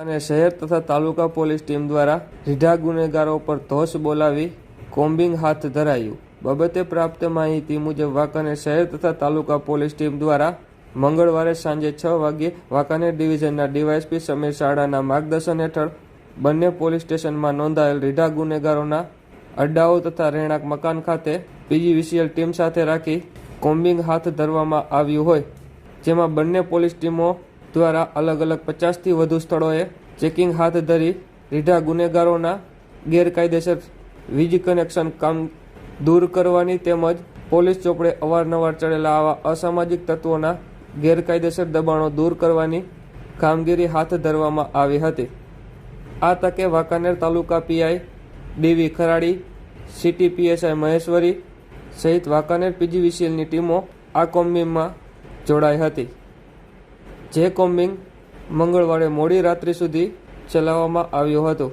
અને શહેર તથા તાલુકા પોલીસ ટીમ દ્વારા રીઢા ગુનેગારો પર ધોષ બોલાવી કોમ્બિંગ હાથ ધરાયું. બાબતે પ્રાપ્ત માહિતી મુજબ વાંકાનેર શહેર તથા તાલુકા પોલીસ ટીમ દ્વારા મંગળવારે સાંજે છ વાગ્યે વાંકાનેર ડિવિઝનના ડીવાયએસપી સમીર શાળાના માર્ગદર્શન હેઠળ બંને પોલીસ સ્ટેશનમાં નોંધાયેલ રીઢા ગુનેગારોના અડ્ડાઓ તથા રહેણાંક મકાન ખાતે પીજીવીસીએલ ટીમ સાથે રાખી કોમ્બિંગ હાથ ધરવામાં આવ્યું હોય, જેમાં બંને પોલીસ ટીમો દ્વારા અલગ અલગ પચાસથી વધુ સ્થળોએ ચેકિંગ હાથ ધરી રીઢા ગુનેગારોના ગેરકાયદેસર વીજ કનેક્શન કામ દૂર કરવાની તેમજ પોલીસ ચોપડે અવારનવાર ચડેલા આવા અસામાજિક તત્વોના ગેરકાયદેસર દબાણો દૂર કરવાની કામગીરી હાથ ધરવામાં આવી હતી. આ તકે વાંકાનેર તાલુકા PI D V Kharadi, city PSI Maheshwari સહિત વાંકાનેર પીજીવીસીએલની ટીમો આ કોમ્બીમાં જોડાઈ હતી. જે કોમ્બિંગ મંગળવારે મોડી રાત્રિ સુધી ચલાવવામાં આવ્યું હતું.